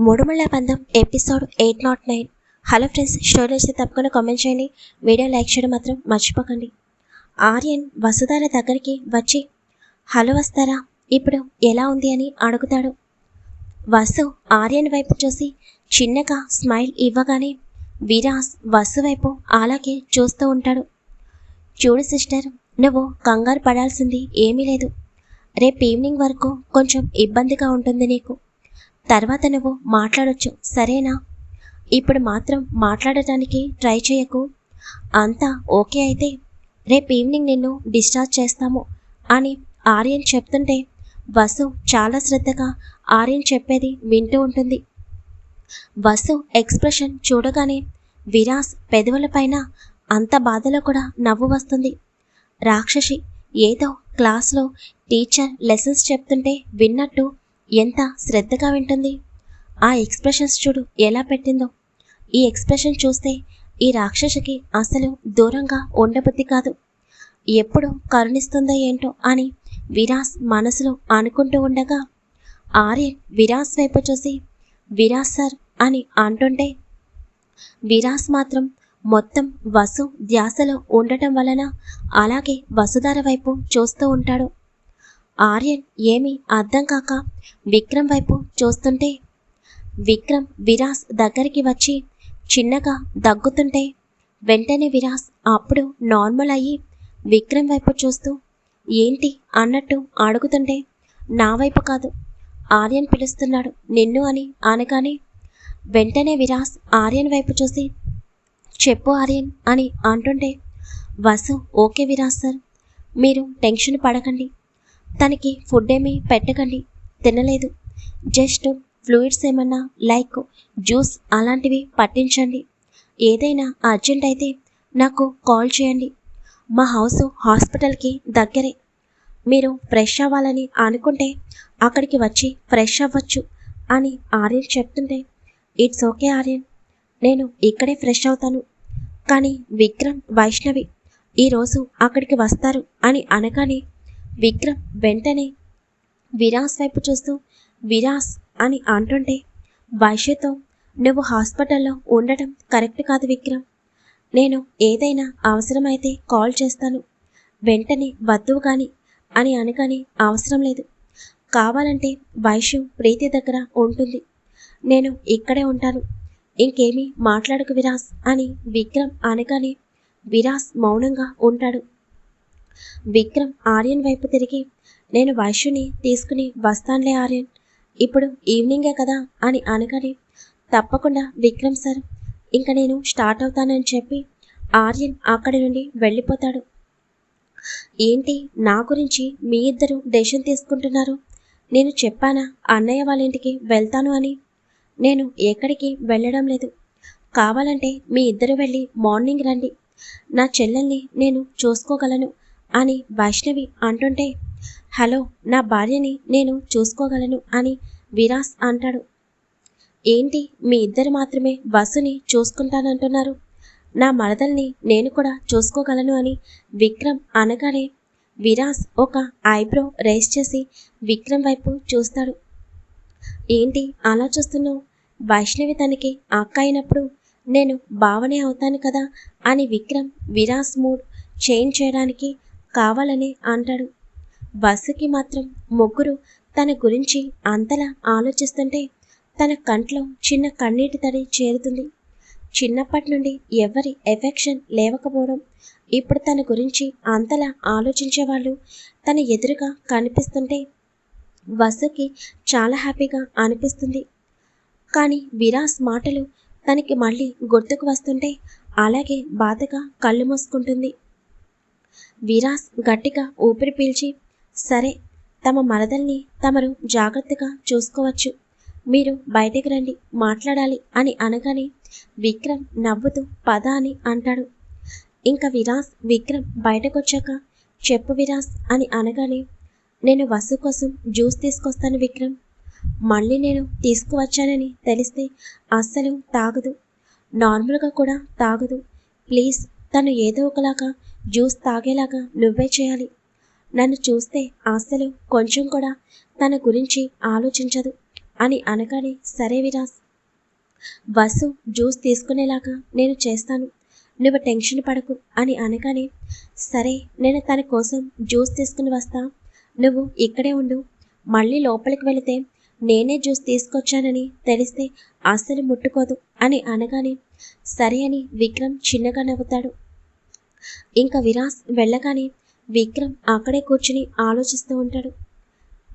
మూడుమళ్ళ బంధం episode eight nought nine. Hello friends show నచ్చితే తప్పకుండా కామెంట్ చేయండి. వీడియో లైక్ చేయడం మాత్రం మర్చిపోకండి. ఆర్యన్ వసుధార దగ్గరికి వచ్చి హలో వస్తారా ఇప్పుడు ఎలా ఉంది? అని అడుగుతాడు. వసు ఆర్యన్ వైపు చూసి చిన్నగా స్మైల్ ఇవ్వగానే విరాస్ వసు వైపు అలాగే చూస్తూ ఉంటాడు. చూడు సిస్టర్ నువ్వు కంగారు పడాల్సింది ఏమీ లేదు. రేపు ఈవినింగ్ వరకు కొంచెం ఇబ్బందిగా ఉంటుంది నీకు. తర్వాత నువ్వు మాట్లాడొచ్చు సరేనా? ఇప్పుడు మాత్రం మాట్లాడటానికి ట్రై చేయకు. అంతా ఓకే అయితే రేపు ఈవినింగ్ నిన్ను డిశ్చార్జ్ చేస్తాము అని ఆర్యన్ చెప్తుంటే వసు చాలా శ్రద్ధగా ఆర్యన్ చెప్పేది వింటూ ఉంటుంది. వసు ఎక్స్ప్రెషన్ చూడగానే విరాస్ పెదవులపైన అంత బాధలో కూడా నవ్వు వస్తుంది. రాక్షసి ఏదో క్లాస్లో టీచర్ లెసన్స్ చెప్తుంటే విన్నట్టు ఎంత శ్రద్ధగా వింటుంది? ఆ ఎక్స్ప్రెషన్స్ చూడు ఎలా పెట్టిందో. ఈ ఎక్స్ప్రెషన్ చూస్తే ఈ రాక్షసికి అసలు దూరంగా ఉండబుద్ధి కాదు. ఎప్పుడు కరుణిస్తుందో ఏంటో అని విరాస్ మనసులో అనుకుంటూ ఉండగా ఆర్యన్ విరాస్ వైపు చూసి విరాస్ సార్ అని అంటుంటే విరాస్ మాత్రం మొత్తం వసు ధ్యాసలో ఉండటం వలన అలాగే వసుధార వైపు చూస్తూ ఉంటాడు. ఆర్యన్ ఏమీ అర్థం కాక విక్రమ్ వైపు చూస్తుంటే విక్రమ్ విరాస్ దగ్గరికి వచ్చి చిన్నగా దగ్గుతుంటే వెంటనే విరాస్ అప్పుడు నార్మల్ అయ్యి విక్రమ్ వైపు చూస్తూ ఏంటి అన్నట్టు అడుగుతుంటే నా వైపు కాదు ఆర్యన్ పిలుస్తున్నాడు నిన్ను అని అనగానే వెంటనే విరాస్ ఆర్యన్ వైపు చూసి చెప్పు ఆర్యన్ అని అంటుంటే వసు ఓకే విరాస్ సార్ మీరు టెన్షన్ పడకండి తనకి ఫుడ్ ఏమీ పెట్టకండి తినలేదు. జస్ట్ ఫ్లూయిడ్స్ ఏమన్నా లైక్ జ్యూస్ అలాంటివి పట్టించండి. ఏదైనా అర్జెంట్ అయితే నాకు కాల్ చేయండి. మా హౌస్ హాస్పిటల్కి దగ్గరే. మీరు ఫ్రెష్ అవ్వాలని అనుకుంటే అక్కడికి వచ్చి ఫ్రెష్ అవ్వచ్చు అని ఆర్యన్ చెప్తుంటే ఇట్స్ ఓకే ఆర్యన్. నేను ఇక్కడే ఫ్రెష్ అవుతాను. కానీ విక్రమ్ వైష్ణవి ఈరోజు అక్కడికి వస్తారు అని అనగానే విక్రమ్ వెంటనే విరాస్ వైపు చూస్తూ విరాస్ అని అంటుంటే వైశ్యతో నువ్వు హాస్పిటల్లో ఉండటం కరెక్ట్ కాదు విక్రమ్. నేను ఏదైనా అవసరమైతే కాల్ చేస్తాను. వెంటనే వద్దువు కానీ అని అనగానే అవసరం లేదు. కావాలంటే వైశ్యం ప్రీతి దగ్గర ఉంటుంది. నేను ఇక్కడే ఉంటాను. ఇంకేమీ మాట్లాడకు విరాస్ అని విక్రమ్ అనగానే విరాస్ మౌనంగా ఉంటాడు. విక్రమ్ ఆర్యన్ వైపు తిరిగి నేను వైశ్యుని తీసుకుని వస్తానులే ఆర్యన్. ఇప్పుడు ఈవినింగే కదా అని అనగానే తప్పకుండా విక్రమ్ సార్ ఇంకా నేను స్టార్ట్ అవుతానని చెప్పి ఆర్యన్ అక్కడి నుండి వెళ్ళిపోతాడు. ఏంటి నా గురించి మీ ఇద్దరు డెసిషన్ తీసుకుంటున్నారు? నేను చెప్పానా అన్నయ్య వాళ్ళ ఇంటికి వెళ్తాను అని? నేను ఎక్కడికి వెళ్ళడం లేదు. కావాలంటే మీ ఇద్దరు వెళ్ళి మార్నింగ్ రండి. నా చెల్లెల్ని నేను చూసుకోగలను. అని వైష్ణవి అంటుంటే హలో నా భార్యని నేను చూసుకోగలను అని విరాస్ అంటాడు. ఏంటి మీ ఇద్దరు మాత్రమే బస్సుని చూసుకుంటానంటున్నారు. నా మరదల్ని నేను కూడా చూసుకోగలను అని విక్రమ్ అనగానే విరాస్ ఒక ఐబ్రో రేస్ చేసి విక్రమ్ వైపు చూస్తాడు. ఏంటి అలా చూస్తున్నావు? వైష్ణవి తనకి అక్క అయినప్పుడు నేను భావనే అవుతాను కదా అని విక్రమ్ విరాస్ మూడ్ చేంజ్ చేయడానికి కావాలని అంటాడు. బస్సుకి మాత్రం ముగ్గురు తన గురించి అంతలా ఆలోచిస్తుంటే తన కంట్లో చిన్న కన్నీటి తడి చేరుతుంది. చిన్నప్పటి నుండి ఎవరి ఎఫెక్షన్ లేవకపోవడం ఇప్పుడు తన గురించి అంతలా ఆలోచించే వాళ్ళు తన ఎదురుగా కనిపిస్తుంటే వసుకి చాలా హ్యాపీగా అనిపిస్తుంది. కానీ విరాస్ మాటలు తనకి మళ్ళీ గుర్తుకు వస్తుంటే అలాగే బాధగా కళ్ళు మూసుకుంటుంది. విరాస్ గట్టిగా ఊపిరి పీల్చి సరే తమ మరదల్ని తమరు జాగ్రత్తగా చూసుకోవచ్చు. మీరు బయటికి రండి మాట్లాడాలి అని అనగానే విక్రమ్ నవ్వుతూ పద అని అంటాడు. ఇంకా విరాస్ విక్రమ్ బయటకొచ్చాక చెప్పు విరాస్ అని అనగానే నేను వసు కోసం జ్యూస్ తీసుకొస్తాను విక్రమ్. మళ్ళీ నేను తీసుకువచ్చానని తెలిస్తే అస్సలు తాగదు. నార్మల్గా కూడా తాగదు. ప్లీజ్ తను ఏదో ఒకలాగా జ్యూస్ తాగేలాగా నువ్వే చేయాలి. నన్ను చూస్తే ఆశలు కొంచెం కూడా తన గురించి ఆలోచించదు అని అనగానే సరే విరాస్. బస్సు జ్యూస్ తీసుకునేలాగా నేను చేస్తాను. నువ్వు టెన్షన్ పడకు అని అనగానే సరే నేను తన కోసం జ్యూస్ తీసుకుని వస్తా. నువ్వు ఇక్కడే ఉండు. మళ్ళీ లోపలికి వెళితే నేనే జ్యూస్ తీసుకొచ్చానని తెలిస్తే అస్సలు ముట్టుకోదు అని అనగానే సరే అని విక్రమ్ చిన్నగా నవ్వుతాడు. ఇంకా విరాస్ వెళ్ళగానే విక్రమ్ అక్కడే కూర్చుని ఆలోచిస్తూ ఉంటాడు.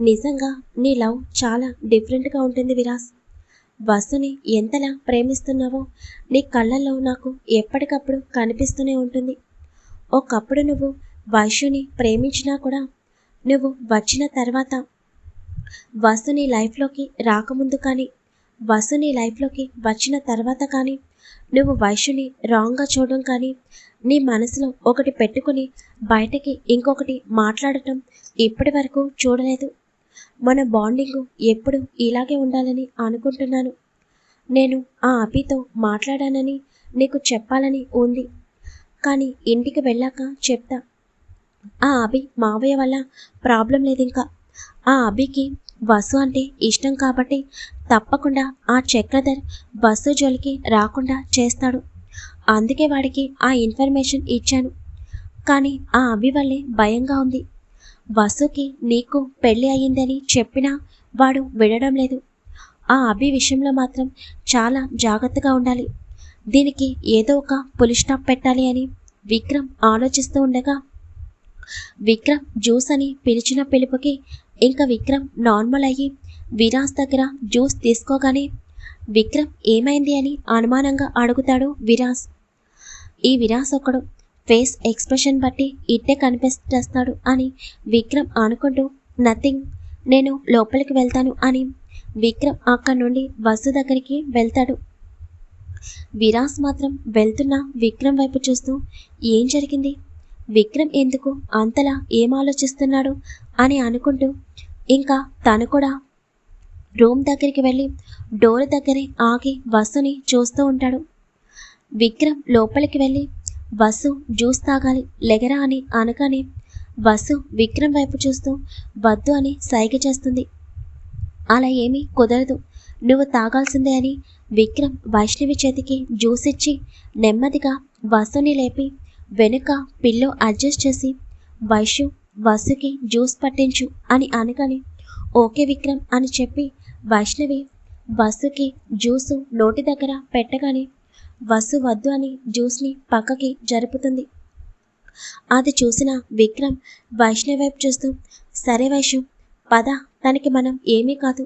నిజంగా నీ లవ్ చాలా డిఫరెంట్గా ఉంటుంది విరాస్. వసుని ఎంతలా ప్రేమిస్తున్నావో నీ కళ్ళల్లో నాకు ఎప్పటికప్పుడు కనిపిస్తూనే ఉంటుంది. ఒకప్పుడు నువ్వు వైశ్యుని ప్రేమించినా కూడా నువ్వు వచ్చిన తర్వాత వసుని లైఫ్లోకి రాకముందు కానీ వసుని లైఫ్లోకి వచ్చిన తర్వాత కానీ నువ్వు వైశ్యుని రాంగ్గా చూడడం కానీ నీ మనసులో ఒకటి పెట్టుకుని బయటకి ఇంకొకటి మాట్లాడటం ఇప్పటి వరకు చూడలేదు. మన బాండింగ్ ఎప్పుడు ఇలాగే ఉండాలని అనుకుంటున్నాను. నేను ఆ అభితో మాట్లాడానని నీకు చెప్పాలని ఉంది. కానీ ఇంటికి వెళ్ళాక చెప్తా. ఆ అభి మావయ్య వల్ల ప్రాబ్లం లేదు ఇంకా ఆ అభికి వసు అంటే ఇష్టం కాబట్టి తప్పకుండా ఆ చక్రధర్ బస్సు జోలికి రాకుండా చేస్తాడు. అందుకే వాడికి ఆ ఇన్ఫర్మేషన్ ఇచ్చాను. కానీ ఆ అభి వల్లే భయంగా ఉంది. వసుకి నీకు పెళ్ళి అయ్యిందని చెప్పినా వాడు వినడం లేదు. ఆ అభి విషయంలో మాత్రం చాలా జాగ్రత్తగా ఉండాలి. దీనికి ఏదో ఒక పులి స్టాప్ పెట్టాలి అని విక్రమ్ ఆలోచిస్తూ ఉండగా విక్రమ్ జ్యూస్ అని పిలిచిన పిలుపుకి ఇంకా విక్రమ్ నార్మల్ అయ్యి విరాజ్ దగ్గర జ్యూస్ తీసుకోగానే విక్రమ్ ఏమైంది అని అనుమానంగా అడుగుతాడు విరాస్ ఈ విరాస్ ఒకడు ఫేస్ ఎక్స్ప్రెషన్ బట్టి ఇట్టే కనిపిస్తేస్తాడు అని విక్రమ్ అనుకుంటూ నథింగ్ నేను లోపలికి వెళ్తాను అని విక్రమ్ అక్కడి నుండి బస్సు దగ్గరికి వెళ్తాడు. విరాస్ మాత్రం వెళ్తున్న విక్రమ్ వైపు చూస్తూ ఏం జరిగింది? విక్రమ్ ఎందుకు అంతలా ఏం ఆలోచిస్తున్నాడు? అని అనుకుంటూ ఇంకా తను కూడా. రూమ్ దగ్గరికి వెళ్ళి డోర్ దగ్గరే ఆగి వసుని చూస్తూ ఉంటాడు. విక్రమ్ లోపలికి వెళ్ళి వసు జ్యూస్ తాగాలి లెగరా అని అనగానే వసు విక్రమ్ వైపు చూస్తూ వద్దు అని సైగ చేస్తుంది. అలా ఏమీ కుదరదు. నువ్వు తాగాల్సిందే అని విక్రమ్ వైష్ణవి చేతికి జ్యూస్ ఇచ్చి నెమ్మదిగా వసుని లేపి వెనుక పిల్లో అడ్జస్ట్ చేసి వైషు వసుకి జ్యూస్ పట్టించు అని అనగానే ఓకే విక్రమ్ అని చెప్పి వైష్ణవి వసుకి జ్యూసు నోటి దగ్గర పెట్టగానే వసు వద్దు అని జ్యూస్ని పక్కకి జరుపుతుంది. అది చూసిన విక్రమ్ వైష్ణవి వైపు చూస్తూ సరే వైషు పద తనకి మనం ఏమీ కాదు.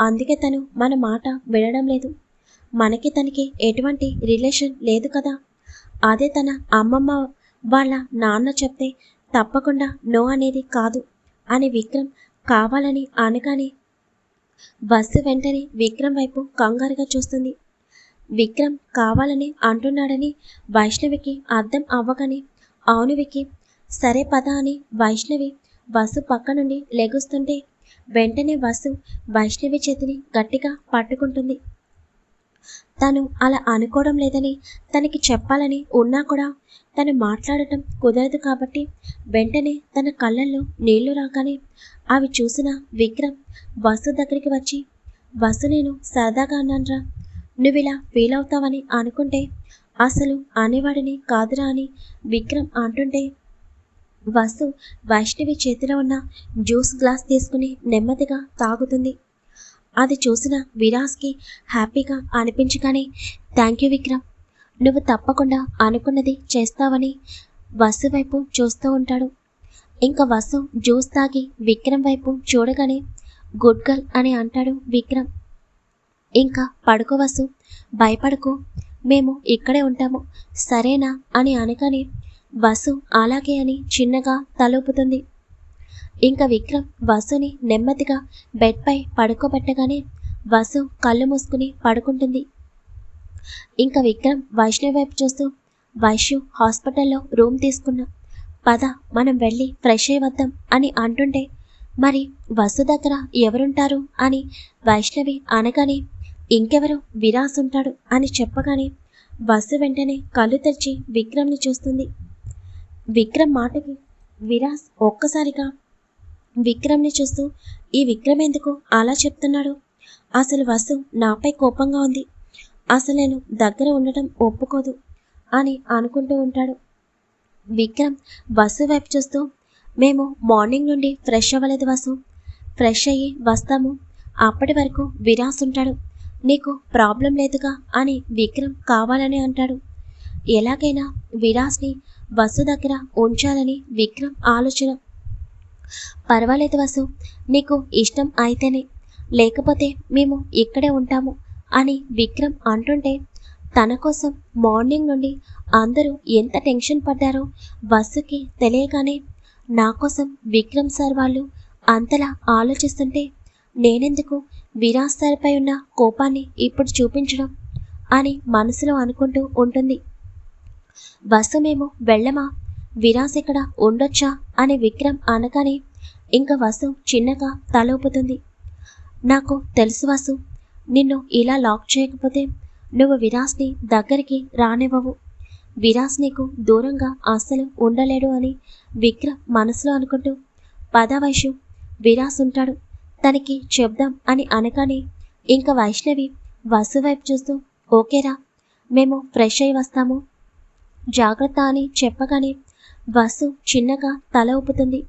అందుకే తను మన మాట వినడం లేదు. మనకి తనకి ఎటువంటి రిలేషన్ లేదు కదా. అదే తన అమ్మమ్మ వాళ్ళ నాన్న చెప్తే తప్పకుండా నో అనేది కాదు. అని విక్రమ్ కావాలని అనగానే బస్సు వెంటనే విక్రమ్ వైపు కంగారుగా చూస్తుంది. విక్రమ్ కావాలని అంటున్నాడని వైష్ణవికి అర్థం అవ్వగానే అవును వికి సరే పద అని వైష్ణవి బస్సు పక్క నుండి లెగుస్తుంటే వెంటనే బస్సు వైష్ణవి చేతిని గట్టిగా పట్టుకుంటుంది. తను అలా అనుకోవడం లేదని తనకి చెప్పాలని ఉన్నా కూడా తను మాట్లాడటం కుదరదు కాబట్టి వెంటనే తన కళ్ళల్లో నీళ్ళు రాగానే అవి చూసిన విక్రమ్ బస్సు దగ్గరికి వచ్చి బస్సు నేను సరదాగా అన్నాన్రా. నువ్వు ఇలా ఫీల్ అవుతావని అనుకుంటే అసలు అనేవాడిని కాదురా అని విక్రమ్ అంటుంటే వసు వైష్ణవి చేతిలో ఉన్న జ్యూస్ గ్లాస్ తీసుకుని నెమ్మదిగా తాగుతుంది. అది చూసిన విరాస్కి హ్యాపీగా అనిపించగానే థ్యాంక్ యూ విక్రమ్. నువ్వు తప్పకుండా అనుకున్నది చేస్తావని వసు వైపు చూస్తూ ఉంటాడు. ఇంకా వసు జ్యూస్ తాగి విక్రమ్ వైపు చూడగానే గుడ్ గర్ల్ అని అంటాడు విక్రమ్. ఇంకా పడుకో వసు భయపడకు. మేము ఇక్కడే ఉంటాము. సరేనా? అని అనగానే వసు అలాగే అని చిన్నగా తలూపుతుంది. ఇంకా విక్రమ్ వసుని నెమ్మదిగా బెడ్పై పడుకోబెట్టగానే వసు కళ్ళు మూసుకుని పడుకుంటుంది. ఇంకా విక్రమ్ వైష్ణవి వైపు చూస్తూ వైష్ణు హాస్పిటల్లో రూమ్ తీసుకున్నా. పద మనం వెళ్ళి ఫ్రెష్ అయి వద్దాం అని అంటుంటే మరి వసు దగ్గర ఎవరుంటారు? అని వైష్ణవి అనగానే ఇంకెవరు? విరాస్ ఉంటాడు అని చెప్పగానే వసు వెంటనే కళ్ళు తెరిచి విక్రమ్ని చూస్తుంది. విక్రమ్ మాటకి విరాస్ ఒక్కసారిగా విక్రమ్ని చూస్తూ ఈ విక్రమ్ ఎందుకు అలా చెప్తున్నాడు. అసలు వసు నాపై కోపంగా ఉంది. అసలు నేను దగ్గర ఉండటం ఒప్పుకోదు అని అనుకుంటూ ఉంటాడు. విక్రమ్ వసు వైపు చూస్తూ మేము మార్నింగ్ నుండి ఫ్రెష్ అవ్వలేదు వసు. ఫ్రెష్ అయ్యి వస్తాము. అప్పటి వరకు విరాస్ ఉంటాడు నీకు ప్రాబ్లం లేదుగా అని విక్రమ్ కావాలని అంటాడు. ఎలాగైనా విరాస్ని వసు దగ్గర ఉంచాలని విక్రమ్ ఆలోచన. పర్వాలేదు వసు నీకు ఇష్టం అయితేనే. లేకపోతే మేము ఇక్కడే ఉంటాము అని విక్రమ్ అంటుంటే తన కోసం మార్నింగ్ నుండి అందరూ ఎంత టెన్షన్ పడ్డారో వసుకి తెలియగానే నా కోసం విక్రమ్ సార్ వాళ్ళు అంతలా ఆలోచిస్తుంటే నేనెందుకు విరాజ్ సార్పై ఉన్న కోపాన్ని ఇప్పుడు చూపించడం అని మనసులో అనుకుంటూ ఉంటుంది. వసు మేము వెళ్ళమా? విరాస్ ఇక్కడ ఉండొచ్చా? అని విక్రమ్ అనగానే ఇంకా వసు చిన్నగా తలూపుతుంది. నాకు తెలుసు వసు నిన్ను ఇలా లాక్ చేయకపోతే నువ్వు విరాస్ని దగ్గరికి రానివ్వవు. విరాస్ నీకు దూరంగా అస్సలు ఉండలేడు అని విక్రమ్ మనసులో అనుకుంటూ పద విరాస్ ఉంటాడు తనకి చెప్దాం అని అనగానే ఇంక వైష్ణవి వసు వైపు చూస్తూ ఓకేరా మేము ఫ్రెష్ అయి వస్తాము. జాగ్రత్త అని చెప్పగానే వసు చిన్నగా తల ఊపుతుంది.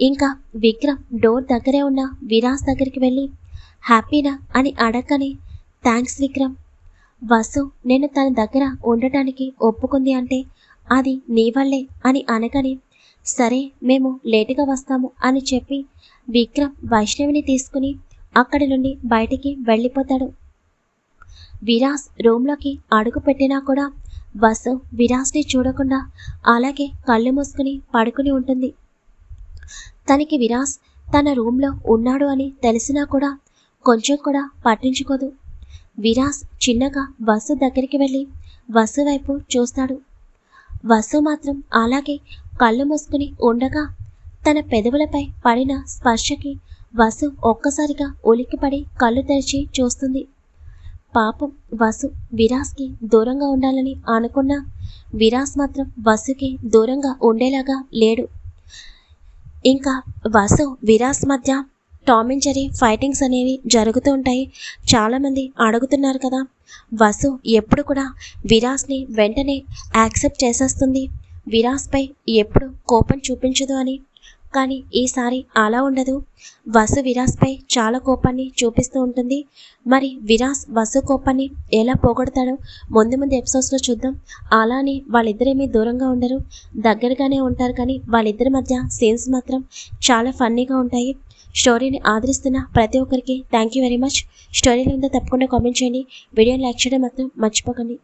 ఇంకా విక్రమ్ డోర్ దగ్గరే ఉన్న విరాస్ దగ్గరికి వెళ్ళి హ్యాపీనా అని అడగని థ్యాంక్స్ విక్రమ్. వసు నేను తన దగ్గర ఉండటానికి ఒప్పుకుంది అంటే అది నీ వల్లే అని అనగని సరే మేము లేటుగా వస్తాము అని చెప్పి విక్రమ్ వైష్ణవిని తీసుకుని అక్కడి నుండి బయటికి వెళ్ళిపోతాడు. విరాస్ రూమ్లోకి అడుగు పెట్టినా కూడా వసు విరాస్ని చూడకుండా అలాగే కళ్ళు మూసుకుని పడుకుని ఉంటుంది. తనకి విరాస్ తన రూమ్లో ఉన్నాడు అని తెలిసినా కూడా కొంచెం కూడా పట్టించుకోదు. విరాస్ చిన్నగా వసు దగ్గరికి వెళ్ళి వసు వైపు చూస్తాడు. వసు మాత్రం అలాగే కళ్ళు మూసుకుని ఉండగా తన పెదవులపై పడిన స్పర్శకి వసు ఒక్కసారిగా ఉలిక్కిపడి కళ్ళు తెరిచి చూస్తుంది. పాపం వసు విరాస్కి దూరంగా ఉండాలని అనుకున్నా. విరాస్ మాత్రం వసుకి దూరంగా ఉండేలాగా లేడు. ఇంకా వసు విరాస్ మధ్య టామ్ అండ్ జెరీ ఫైటింగ్స్ అనేవి జరుగుతూ ఉంటాయి. చాలామంది అడుగుతున్నారు కదా వసు ఎప్పుడు కూడా విరాస్ని వెంటనే యాక్సెప్ట్ చేసేస్తుంది? విరాస్పై ఎప్పుడు కోపం చూపించదు అని కానీ ఈసారి అలా ఉండదు. వసు విరాస్పై చాలా కోపాన్ని చూపిస్తూ ఉంటుంది. మరి విరాస్ వసు కోపాన్ని ఎలా పోగొడతాడో ముందు ముందు ఎపిసోడ్స్లో చూద్దాం. అలానే వాళ్ళిద్దరేమీ దూరంగా ఉండరు. దగ్గరగానే ఉంటారు కానీ వాళ్ళిద్దరి మధ్య సీన్స్ మాత్రం చాలా ఫన్నీగా ఉంటాయి. స్టోరీని ఆదరిస్తున్న ప్రతి ఒక్కరికి థ్యాంక్ యూ వెరీ మచ్. స్టోరీలు ఉందో తప్పకుండా కామెంట్ చేయండి. వీడియోని లైక్ చేయడం మాత్రం మర్చిపోకండి.